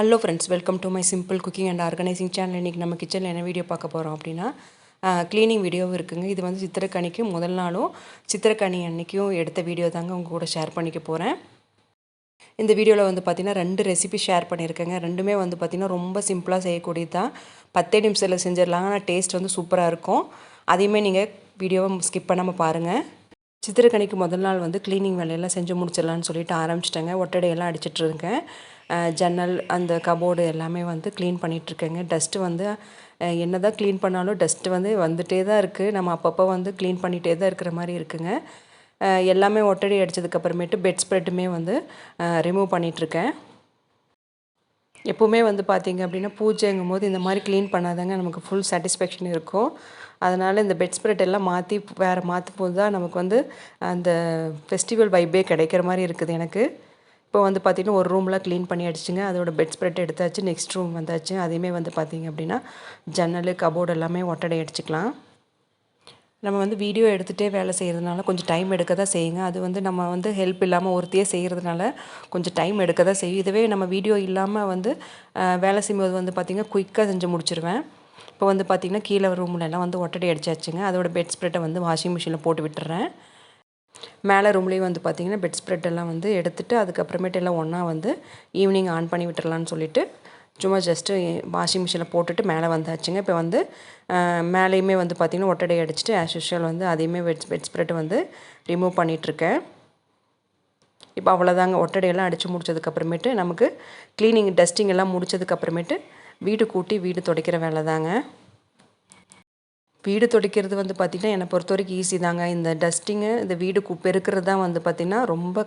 Hello friends welcome to my simple cooking and organising channel இன்றைக்கி நம்ம கிச்சனில் என்ன வீடியோ பார்க்க போகிறோம் அப்படின்னா க்ளீனிங் வீடியோவும் இருக்குங்க. இது வந்து சித்திரக்கனிக்கு முதல் நாளும் சித்திரக்கனி அன்றைக்கும் எடுத்த வீடியோ தாங்க உங்கள் கூட ஷேர் பண்ணிக்க போகிறேன் இந்த வீடியோவில் வந்து பார்த்திங்கன்னா ரெண்டு ரெசிபி ஷேர் பண்ணியிருக்கேங்க. ரெண்டுமே வந்து பார்த்திங்கன்னா ரொம்ப சிம்பிளாக செய்யக்கூடியது தான் பத்தே நிமிஷத்தில் செஞ்சிடலாம். ஆனால் டேஸ்ட் வந்து சூப்பராக இருக்கும். அதையுமே நீங்கள் வீடியோவை ஸ்கிப் பண்ணாமல் பாருங்கள் சித்திரக்கனிக்கு முதல் நாள் வந்து க்ளீனிங் வேலையெல்லாம் செஞ்சு முடிச்சிடலான்னு சொல்லிட்டு ஆரம்பிச்சிட்டேங்க. ஒட்டடையெல்லாம் அடிச்சிட்ருக்கேன் ஜன்னல் அந்த கபோர்டு எல்லாமே வந்து க்ளீன் பண்ணிகிட்ருக்கேங்க டஸ்ட்டு வந்து என்ன தான் க்ளீன் பண்ணாலும் டஸ்ட்டு வந்து வந்துகிட்டே தான் இருக்குது நம்ம அப்பப்போ வந்து க்ளீன் பண்ணிகிட்டே தான் இருக்கிற மாதிரி இருக்குங்க. எல்லாமே ஒட்டடி அடித்ததுக்கப்புறமேட்டு பெட் ஸ்ப்ரெட்டுமே வந்து ரிமூவ் பண்ணிகிட்ருக்கேன் எப்போவுமே வந்து பார்த்திங்க அப்படின்னா பூஜைங்கும் போது இந்த மாதிரி க்ளீன் பண்ணாதாங்க நமக்கு ஃபுல் சாட்டிஸ்ஃபேக்ஷன் இருக்கும். அதனால் இந்த பெட் ஸ்ப்ரெட் எல்லாம் மாற்றி வேறு மாற்றும் போது தான் நமக்கு வந்து அந்த ஃபெஸ்டிவல் வைப்பே கிடைக்கிற மாதிரி இருக்குது எனக்கு. இப்போ வந்து பார்த்திங்கன்னா ஒரு ரூம்லாம் க்ளீன் பண்ணி அடிச்சுங்க. அதோட பெட் ஸ்ப்ரெட் எடுத்தாச்சு நெக்ஸ்ட் ரூம் வந்தாச்சு. அதையுமே வந்து பார்த்திங்க அப்படின்னா ஜன்னல் கபோர்டு எல்லாமே ஒட்டடை அடிச்சுக்கலாம். நம்ம வந்து வீடியோ எடுத்துகிட்டே வேலை செய்கிறதுனால கொஞ்சம் டைம் எடுக்க தான் செய்யுங்க. அது வந்து நம்ம வந்து ஹெல்ப் இல்லாமல் ஒருத்தையே செய்கிறதுனால கொஞ்சம் டைம் எடுக்க தான் செய்யும். இதுவே நம்ம வீடியோ இல்லாமல் வந்து வேலை செய்யும்போது வந்து பார்த்திங்கன்னா குயிக்காக செஞ்சு முடிச்சிருவேன். இப்போ வந்து பார்த்திங்கன்னா கீழே ரூம்ல எல்லாம் வந்து ஒட்டடை அடிச்சாச்சுங்க. அதோட பெட் ஸ்ப்ரெட்டை வந்து வாஷிங் மிஷினில் போட்டு விட்டுறேன். மேலே ரூம்லேயும் வந்து பார்த்திங்கன்னா பெட் ஸ்ப்ரெட் எல்லாம் வந்து எடுத்துகிட்டு அதுக்கப்புறமேட்டு எல்லாம் ஒன்றா வந்து ஈவினிங் ஆன் பண்ணி விட்டுறலான்னு சொல்லிட்டு சும்மா ஜஸ்ட்டு வாஷிங் மிஷினில் போட்டுட்டு மேலே வந்தாச்சுங்க. இப்போ வந்து மேலேயுமே வந்து பார்த்திங்கன்னா ஒட்டடை அடிச்சுட்டு ஆஸ் யூஷுவல் வந்து அதையுமே பெட் பெட் ஸ்ப்ரெட் வந்து ரிமூவ் பண்ணிகிட்ருக்கேன் இப்போ அவ்வளோதாங்க ஒட்டடையெல்லாம் அடித்து முடிச்சதுக்கப்புறமேட்டு நமக்கு க்ளீனிங் டஸ்டிங் எல்லாம் முடிச்சதுக்கப்புறமேட்டு வீடு கூட்டி வீடு துடைக்கிற வேலை தாங்க வீடு துடைக்கிறது வந்து பார்த்திங்கன்னா என்னை பொறுத்த வரைக்கும் ஈஸி தாங்க. இந்த டஸ்டிங்கு இந்த வீடு கு பெருக்கிறது தான் வந்து பார்த்திங்கன்னா ரொம்ப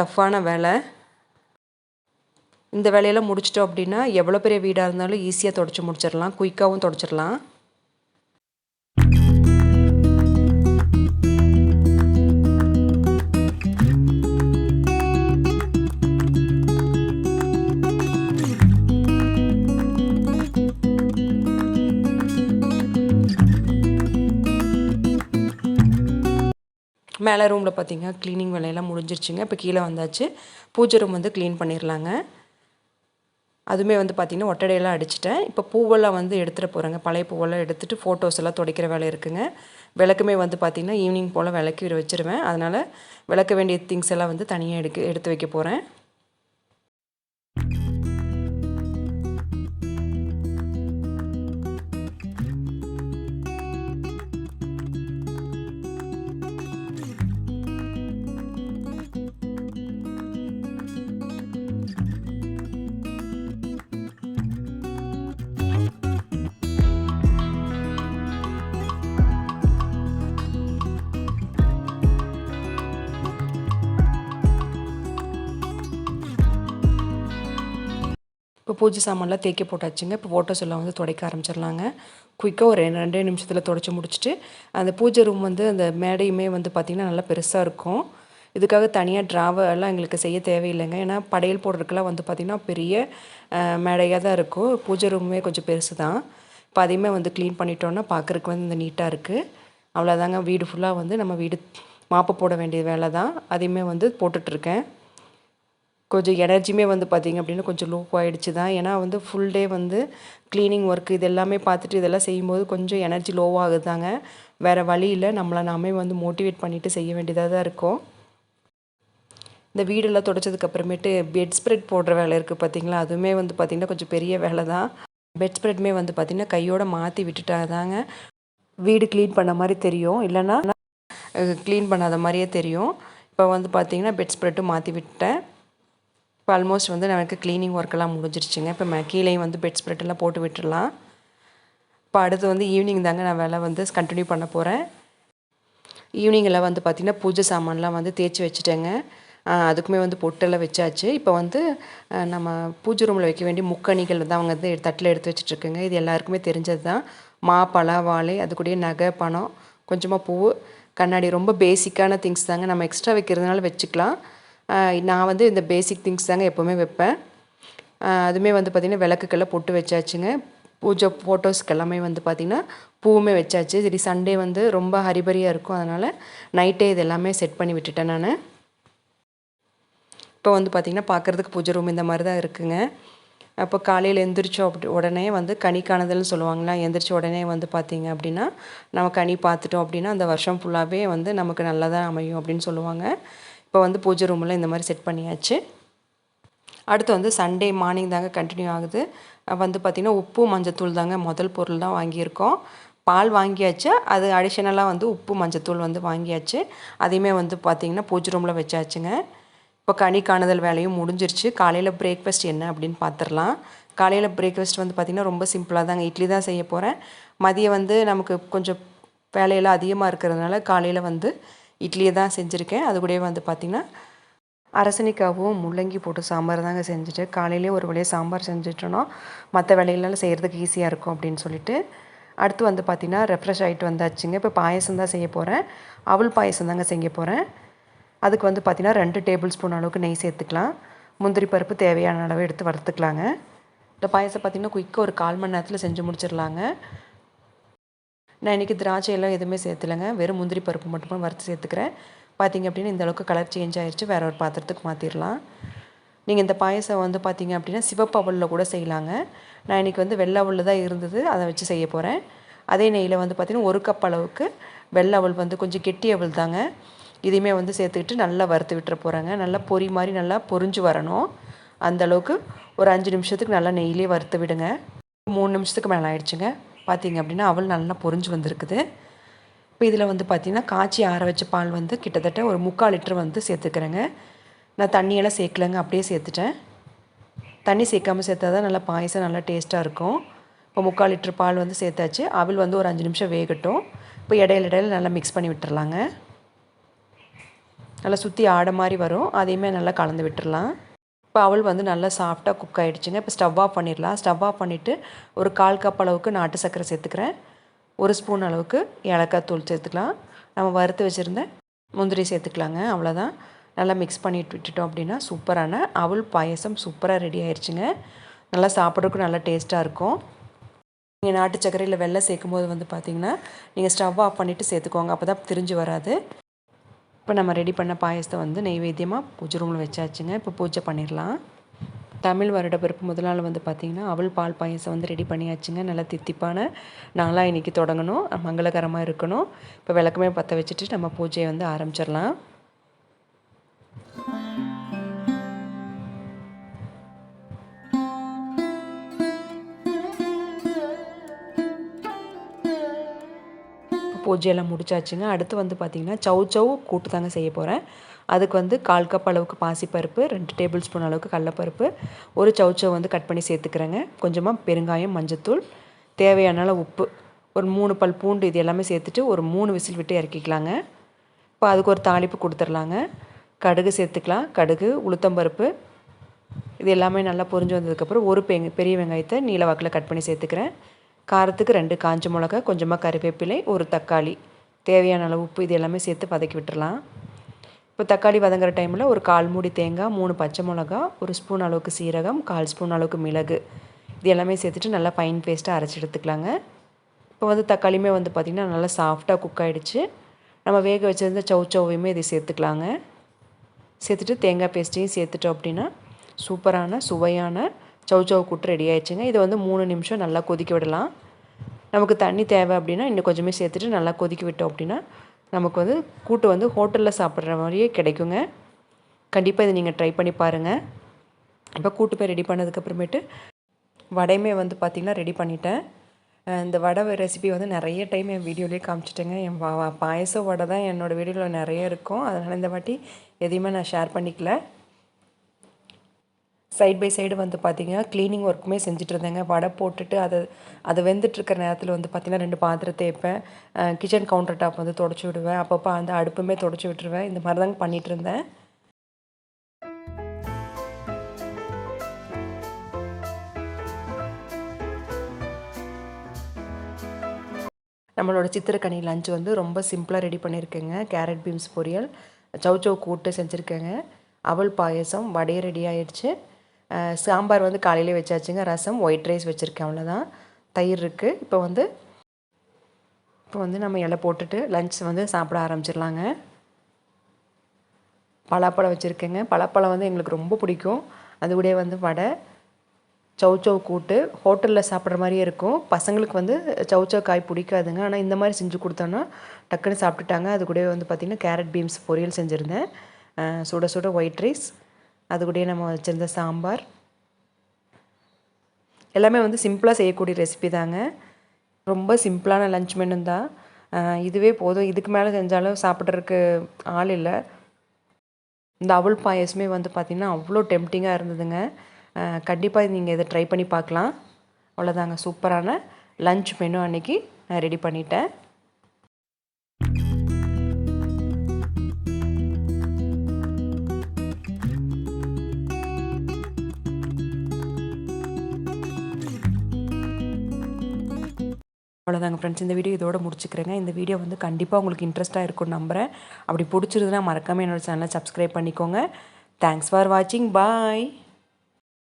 டஃப்பான வேலை. இந்த வேலையெல்லாம் முடிச்சிட்டோம் அப்படின்னா எவ்வளோ பெரிய வீடாக இருந்தாலும் ஈஸியாக தொடச்சி முடிச்சிடலாம். குயிக்காகவும் தொடச்சிடலாம். மேலே ரூமில் பார்த்தீங்கன்னா க்ளீனிங் வேலையெல்லாம் முடிஞ்சிருச்சுங்க. இப்போ கீழே வந்தாச்சு. பூஜை ரூம் வந்து க்ளீன் பண்ணிடலாங்க அதுவுமே வந்து பார்த்திங்கன்னா ஒட்டடையெல்லாம் அடிச்சிட்டேன். இப்போ பூவெல்லாம் வந்து எடுத்துகிட்டு போகிறேங்க பழைய பூவெல்லாம் எடுத்துகிட்டு ஃபோட்டோஸ் எல்லாம் துடைக்கிற வேலை இருக்குங்க. விளக்குமே வந்து பார்த்திங்கன்னா ஈவினிங் போல் விளக்கி வச்சுருவேன். அதனால் விளக்க வேண்டிய திங்ஸ் எல்லாம் வந்து தனியாக எடுக்க எடுத்து வைக்க போகிறேன் இப்போ பூஜை சாமான்லாம் தேய்க்க போட்டாச்சுங்க. இப்போ ஃபோட்டோஸ் எல்லாம் வந்து துடைக்க ஆரம்பிச்சிடலாங்க. குயிக்காக ஒரு ரெண்டே நிமிஷத்தில் துடைச்சி முடிச்சுட்டு அந்த பூஜை ரூம் வந்து அந்த மேடையுமே வந்து பார்த்திங்கன்னா நல்லா பெருசாக இருக்கும். இதுக்காக தனியாக ட்ராவை எல்லாம் எங்களுக்கு செய்ய தேவையில்லைங்க. ஏன்னா படையல் போடுறதுக்கெல்லாம் வந்து பார்த்திங்கன்னா பெரிய மேடையாக தான் இருக்கும். பூஜை ரூமுமே கொஞ்சம் பெருசு தான் இப்போ அதையுமே வந்து க்ளீன் பண்ணிட்டோன்னா பார்க்குறக்கு வந்து இந்த நீட்டாக இருக்குது அவ்வளோதாங்க வீடு ஃபுல்லாக வந்து நம்ம வீடு மாப்பு போட வேண்டிய வேலை தான் அதையுமே வந்து போட்டுட்ருக்கேன் கொஞ்சம் எனர்ஜியுமே வந்து பார்த்திங்க அப்படின்னா கொஞ்சம் லோ ஆகிடுச்சு தான் ஏன்னா வந்து ஃபுல் டே வந்து க்ளீனிங் ஒர்க் இது எல்லாமே பார்த்துட்டு இதெல்லாம் செய்யும்போது கொஞ்சம் எனர்ஜி லோவாகுதாங்க வேறு வழி இல்லை. நம்மளை நாமே வந்து மோட்டிவேட் பண்ணிவிட்டு செய்ய வேண்டியதாக தான் இருக்கும். இந்த வீடெல்லாம் துடைச்சதுக்கப்புறமேட்டு பெட் ஸ்ப்ரெட் போடுற வேலை இருக்குது பார்த்திங்களா? அதுவுமே வந்து பார்த்திங்கன்னா கொஞ்சம் பெரிய வேலை தான் பெட் ஸ்ப்ரெட்மே வந்து பார்த்திங்கன்னா கையோடு மாற்றி விட்டுட்டாதாங்க. வீடு க்ளீன் பண்ண மாதிரி தெரியும். இல்லைன்னா க்ளீன் பண்ணாத மாதிரியே தெரியும். இப்போ வந்து பார்த்திங்கன்னா பெட் ஸ்ப்ரெட்டும் மாற்றி விட்டேன் இப்போ ஆல்மோஸ்ட் வந்து நமக்கு க்ளீனிங் ஒர்க்கெல்லாம் முடிஞ்சிருச்சுங்க. இப்போ மே கீழேயும் வந்து பெட் ஸ்ப்ரெட்டெல்லாம் போட்டு விட்டுடலாம். இப்போ அடுத்து வந்து ஈவினிங் தாங்க நான் வேலை வந்து கண்டினியூ பண்ண போகிறேன் ஈவினிங்கில் வந்து பார்த்திங்கன்னா பூஜை சாமான்லாம் வந்து தேய்ச்சி வச்சுட்டேங்க. அதுக்குமே வந்து பொட்டெல்லாம் வச்சாச்சு. இப்போ வந்து நம்ம பூஜை ரூமில் வைக்க வேண்டிய முக்கணிகள் வந்து அவங்க வந்து தட்டில் எடுத்து வச்சுட்ருக்குங்க. இது எல்லாருக்குமே தெரிஞ்சது தான். மா பழ வாழை அது கூடயே நகை பணம் கொஞ்சமாக பூ கண்ணாடி ரொம்ப பேசிக்கான திங்ஸ் தாங்க. நம்ம எக்ஸ்ட்ரா வைக்கிறதுனால வச்சுக்கலாம். நான் வந்து இந்த பேசிக் திங்ஸ் தாங்க எப்போவுமே வைப்பேன். அதுவுமே வந்து பார்த்திங்கன்னா விளக்குக்கெல்லாம் பொட்டு வச்சாச்சுங்க. பூஜை ஃபோட்டோஸ்க்கு எல்லாமே வந்து பார்த்திங்கன்னா பூவுமே வச்சாச்சு. சரி சண்டே வந்து ரொம்ப ஹரிபரியாக இருக்கும். அதனால் நைட்டே இது எல்லாமே செட் பண்ணி விட்டுட்டேன் நான். இப்போ வந்து பார்த்திங்கன்னா பார்க்குறதுக்கு பூஜை ரூம் இந்த மாதிரி தான் இருக்குங்க. அப்போ காலையில் எந்திரிச்சோம் அப்படி உடனே வந்து கனி காணுதல்னு சொல்லுவாங்களா? எந்திரிச்ச உடனே வந்து பார்த்திங்க அப்படின்னா நம்ம கனி பார்த்துட்டோம் அப்படின்னா அந்த வருஷம் ஃபுல்லாகவே வந்து நமக்கு நல்லதாக அமையும் அப்படின்னு சொல்லுவாங்க. இப்போ வந்து பூஜை ரூமில் இந்த மாதிரி செட் பண்ணியாச்சு. அடுத்து வந்து சண்டே மார்னிங் தாங்க கண்டினியூ ஆகுது. வந்து பார்த்திங்கன்னா உப்பு மஞ்சத்தூள் தாங்க முதல் பொருள் தான் வாங்கியிருக்கோம். பால் வாங்கியாச்சு. அது அடிஷ்னலாக வந்து உப்பு மஞ்சத்தூள் வந்து வாங்கியாச்சு. அதையுமே வந்து பார்த்திங்கன்னா பூஜை ரூமில் வச்சாச்சுங்க. இப்போ கனி காணுதல் வேலையும் முடிஞ்சிருச்சு. காலையில் பிரேக்ஃபாஸ்ட் என்ன அப்படின்னு பார்த்துடலாம். காலையில் பிரேக்ஃபாஸ்ட் வந்து பார்த்திங்கன்னா ரொம்ப சிம்பிளாக தாங்க இட்லி தான் செய்ய போகிறேன் மதியம் வந்து நமக்கு கொஞ்சம் வேலையெல்லாம் அதிகமாக இருக்கிறதுனால காலையில் வந்து இட்லியை தான் செஞ்சுருக்கேன். அது கூடவே வந்து பார்த்திங்கன்னா அரசனிக்காவும் முள்ளங்கி போட்டு சாம்பார் தாங்க செஞ்சுட்டு காலையிலே ஒரு வழியாக சாம்பார் செஞ்சுட்டோன்னா மற்ற வேலைகள்லாம் செய்கிறதுக்கு ஈஸியாக இருக்கும் அப்படின்னு சொல்லிட்டு அடுத்து வந்து பார்த்திங்கன்னா ரெஃப்ரெஷ் ஆகிட்டு வந்தாச்சுங்க. இப்போ பாயசம் தான் செய்ய போகிறேன் அவள் பாயசம் தாங்க செய்ய போகிறேன் அதுக்கு வந்து பார்த்திங்கன்னா ரெண்டு டேபிள் ஸ்பூன் அளவுக்கு நெய் சேர்த்துக்கலாம். முந்திரி பருப்பு தேவையான அளவு எடுத்து வறுத்துக்கலாங்க. இந்த பாயசம் பார்த்திங்கன்னா குயிக்காக ஒரு கால் மணி நேரத்தில் செஞ்சு முடிச்சிடலாங்க. நான் இன்றைக்கி திராட்சை எல்லாம் எதுவுமே சேர்த்துலைங்க. வெறும் முந்திரி பருப்பு மட்டும் வறுத்து சேர்த்துக்கிறேன். பார்த்திங்க அப்படின்னா இந்தளவுக்கு கலர் சேஞ்ச் ஆயிடுச்சு வேறு ஒரு பாத்திரத்துக்கு மாற்றிடலாம் நீங்கள் இந்த பாயசம் வந்து பார்த்திங்க அப்படின்னா சிவப்பு அவலில் கூட செய்யலாங்க. நான் இன்றைக்கி வந்து வெள்ளை அவல் தான் இருந்தது. அதை வச்சு செய்ய போகிறேன் அதே நெய்யில் வந்து பார்த்திங்கன்னா ஒரு கப் அளவுக்கு வெள்ளை அவல் வந்து கொஞ்சம் கெட்டி அவல் தாங்க. இதையுமே வந்து சேர்த்துக்கிட்டு நல்லா வறுத்து விட்டுற போகிறாங்க நல்லா பொறி மாதிரி நல்லா பொறிஞ்சு வரணும். அந்தளவுக்கு ஒரு அஞ்சு நிமிஷத்துக்கு நல்லா நெய்யிலே வறுத்து விடுங்க. மூணு நிமிஷத்துக்கு மேலே ஆயிடுச்சுங்க. பார்த்தீங்க அப்படின்னா அவள் நல்லா பொறிஞ்சு வந்திருக்குது. இப்போ இதில் வந்து பார்த்திங்கன்னா காய்ச்சி ஆற வச்ச பால் வந்து கிட்டத்தட்ட ஒரு முக்கால் லிட்டர் வந்து சேர்த்துக்கிறேங்க. நான் தண்ணியெல்லாம் சேர்க்கலங்க அப்படியே சேர்த்துட்டேன். தண்ணி சேர்க்காமல் சேர்த்தா தான் நல்லா பாயசம் நல்லா டேஸ்ட்டாக இருக்கும். இப்போ முக்கால் லிட்டர் பால் வந்து சேர்த்தாச்சு. அவள் வந்து ஒரு அஞ்சு நிமிஷம் வேகட்டும். இப்போ இடையில இடையில நல்லா மிக்ஸ் பண்ணி விட்டுறலாங்க. நல்லா சுற்றி ஆட மாதிரி வரும். அதையுமே நல்லா கலந்து விட்டுடலாம் இப்போ அவள் வந்து நல்லா சாஃப்டாக குக் ஆகிடுச்சுங்க இப்போ ஸ்டவ் ஆஃப் பண்ணிடலாம். ஸ்டவ் ஆஃப் பண்ணிவிட்டு ஒரு கால் கப் அளவுக்கு நாட்டு சர்க்கரை சேர்த்துக்கிறேன். ஒரு ஸ்பூன் அளவுக்கு ஏலக்காய் தூள் சேர்த்துக்கலாம். நம்ம வறுத்து வச்சுருந்த முந்திரி சேர்த்துக்கலாங்க. அவ்வளோதான் நல்லா மிக்ஸ் பண்ணிட்டு விட்டுட்டோம் அப்படின்னா சூப்பரான அவள் பாயசம் சூப்பராக ரெடி ஆயிடுச்சுங்க நல்லா சாப்பிட்றதுக்கு நல்லா டேஸ்ட்டாக இருக்கும். நீங்கள் நாட்டு சர்க்கரையில் வெள்ளை சேர்க்கும் போது வந்து பார்த்திங்கன்னா நீங்கள் ஸ்டவ் ஆஃப் பண்ணிவிட்டு சேர்த்துக்கோங்க. அப்போ தான் திரிஞ்சு வராது. இப்போ நம்ம ரெடி பண்ண பாயசத்தை வந்து நெய்வேத்தியமாக பூஜை ரூமில் வச்சாச்சுங்க. இப்போ பூஜை பண்ணிடலாம். தமிழ் வருட பிறப்பு முதல் நாள் வந்து பார்த்திங்கன்னா அவள் பால் பாயசம் வந்து ரெடி பண்ணியாச்சுங்க. நல்லா தித்திப்பான நாளாக இன்றைக்கி தொடங்கணும். மங்களகரமாக இருக்கணும். இப்போ விளக்கமே பற்ற வச்சுட்டு நம்ம பூஜையை வந்து ஆரம்பிச்சிடலாம். பூஜையெல்லாம் முடிச்சாச்சுங்க. அடுத்து வந்து பார்த்திங்கன்னா சவு சவு கூட்டு தாங்க செய்ய போகிறேன் அதுக்கு வந்து கால் கப் அளவுக்கு பாசிப்பருப்பு ரெண்டு டேபிள் ஸ்பூன் அளவுக்கு கடலப்பருப்பு ஒரு சவு வந்து கட் பண்ணி சேர்த்துக்கிறேங்க. கொஞ்சமாக பெருங்காயம் மஞ்சத்தூள் தேவையான அளவு உப்பு ஒரு மூணு பல் பூண்டு இது எல்லாமே சேர்த்துட்டு ஒரு மூணு விசில் விட்டு இறக்கிக்கலாங்க. இப்போ அதுக்கு ஒரு தாளிப்பு கொடுத்துர்லாங்க. கடுகு சேர்த்துக்கலாம். கடுகு உளுத்தம்பருப்பு இது எல்லாமே நல்லா பொரிஞ்சு வந்ததுக்கப்புறம் ஒரு பெரிய வெங்காயத்தை நீல வாக்கில் கட் பண்ணி சேர்த்துக்கிறேன். காரத்துக்கு ரெண்டு காஞ்ச மிளகா கொஞ்சமாக கறிவேப்பிலை ஒரு தக்காளி. தேவையான அளவு உப்பு இது எல்லாமே சேர்த்து வதக்கி விட்டுறலாம். இப்போ தக்காளி வதங்குற டைமில் ஒரு கால் மூடி தேங்காய் மூணு பச்சை மிளகா ஒரு ஸ்பூன் அளவுக்கு சீரகம் கால் ஸ்பூன் அளவுக்கு மிளகு. இது எல்லாமே சேர்த்துட்டு நல்லா ஃபைன் பேஸ்ட்டாக அரைச்சி எடுத்துக்கலாங்க. இப்போ வந்து தக்காளியுமே வந்து பார்த்திங்கன்னா நல்லா சாஃப்டாக குக் ஆகிடுச்சு நம்ம வேக வச்சுருந்த சவு சௌவையுமே இதை சேர்த்துக்கலாங்க. சேர்த்துட்டு தேங்காய் பேஸ்ட்டையும் சேர்த்துட்டோம் அப்படின்னா சூப்பரான சுவையான சவு சவு கூட்டு ரெடி ஆயிடுச்சுங்க. இதை வந்து மூணு நிமிஷம் நல்லா கொதிக்க விடலாம். நமக்கு தண்ணி தேவை அப்படின்னா இன்னும் கொஞ்சமே சேர்த்துட்டு நல்லா கொதிக்க விட்டோம் அப்படின்னா நமக்கு வந்து கூட்டு வந்து ஹோட்டலில் சாப்பிட்ற மாதிரியே கிடைக்குங்க. கண்டிப்பாக இதை நீங்கள் ட்ரை பண்ணி பாருங்கள் இப்போ கூட்டு போய் ரெடி பண்ணதுக்கப்புறமேட்டு வடையுமே வந்து பார்த்திங்கன்னா ரெடி பண்ணிட்டேன். இந்த வடை ரெசிபி வந்து நிறைய டைம் என் வீடியோலேயே காமிச்சிட்டேங்க. என் பாயச வடை தான் என்னோடய வீடியோவில் நிறைய இருக்கும். அதனால் இந்த வாட்டி எதையுமே நான் ஷேர் பண்ணிக்கல. சைட் பை சைடு வந்து பார்த்திங்கன்னா க்ளீனிங் ஒர்க்குமே செஞ்சுட்டு இருந்தேங்க வடை போட்டுட்டு அதை அது வெந்துட்டுருக்கிற நேரத்தில் வந்து பார்த்திங்கன்னா ரெண்டு பாத்திரம் தேய்ப்பேன் கிச்சன் கவுண்டர் டாப் வந்து தொடச்சி விடுவேன். அப்பப்போ அந்த அடுப்புமே தொடச்சி விட்டுருவேன். இந்த மாதிரி தாங்க பண்ணிகிட்டு இருந்தேன் நம்மளோட சித்திரக்கனி லஞ்ச் வந்து ரொம்ப சிம்பிளாக ரெடி பண்ணியிருக்கேங்க. கேரட் பீன்ஸ் பொரியல் சவு கூட்டு செஞ்சுருக்கேங்க. அவல் பாயசம் வடையை ரெடி ஆயிடுச்சு. சாம்பார் வந்து காலையிலே வச்சாச்சுங்க. ரசம் ஒயிட் ரைஸ் வச்சுருக்கேன். அவ்வளோதான் தயிர் இருக்குது இப்போ வந்து இப்போ வந்து நம்ம இலை போட்டுட்டு லஞ்ச் வந்து சாப்பிட ஆரம்பிச்சிடலாங்க. பலாப்பழம் வச்சுருக்கேங்க. பலாப்பழம் வந்து எங்களுக்கு ரொம்ப பிடிக்கும். அது கூட வந்து வடை சௌச்சௌ கூட்டு ஹோட்டலில் சாப்பிட்ற மாதிரியே இருக்கும். பசங்களுக்கு வந்து சௌச்சௌ காய் பிடிக்காதுங்க. ஆனால் இந்த மாதிரி செஞ்சு கொடுத்தோன்னா டக்குன்னு சாப்பிட்டுட்டாங்க. அது கூட வந்து பார்த்திங்கன்னா கேரட் பீன்ஸ் பொரியல் செஞ்சுருந்தேன். சுட சுட ஒயிட் ரைஸ் அது கூடயே நம்ம வச்சுருந்த சாம்பார். எல்லாமே வந்து சிம்பிளாக செய்யக்கூடிய ரெசிபி தாங்க. ரொம்ப சிம்பிளான லஞ்ச் மெனு தான். இதுவே போதும். இதுக்கு மேலே செஞ்சாலும் சாப்பிட்றதுக்கு ஆள் இல்லை. இந்த அவல் பாயசமே வந்து பார்த்திங்கன்னா அவ்வளோ டெம்டிங்காக இருந்ததுங்க. கண்டிப்பாக நீங்கள் இதை ட்ரை பண்ணி பார்க்கலாம். அவ்வளோதாங்க சூப்பரான லஞ்ச் மெனு அன்னைக்கு நான் ரெடி பண்ணிட்டேன். அவ்வளோதாங்க ஃப்ரெண்ட்ஸ் இந்த வீடியோ இதோட முடிச்சுக்கிறேங்க. இந்த வீடியோ வந்து கண்டிப்பாக உங்களுக்கு இன்ட்ரெஸ்ட்டாக இருக்கும்னு நம்புகிறேன் அப்படி பிடிச்சிருந்துன்னா மறக்காமல் என்னோட சேனலை சப்ஸ்கிரைப் பண்ணிக்கோங்க. தேங்க்ஸ் ஃபார் வாட்சிங் பாய்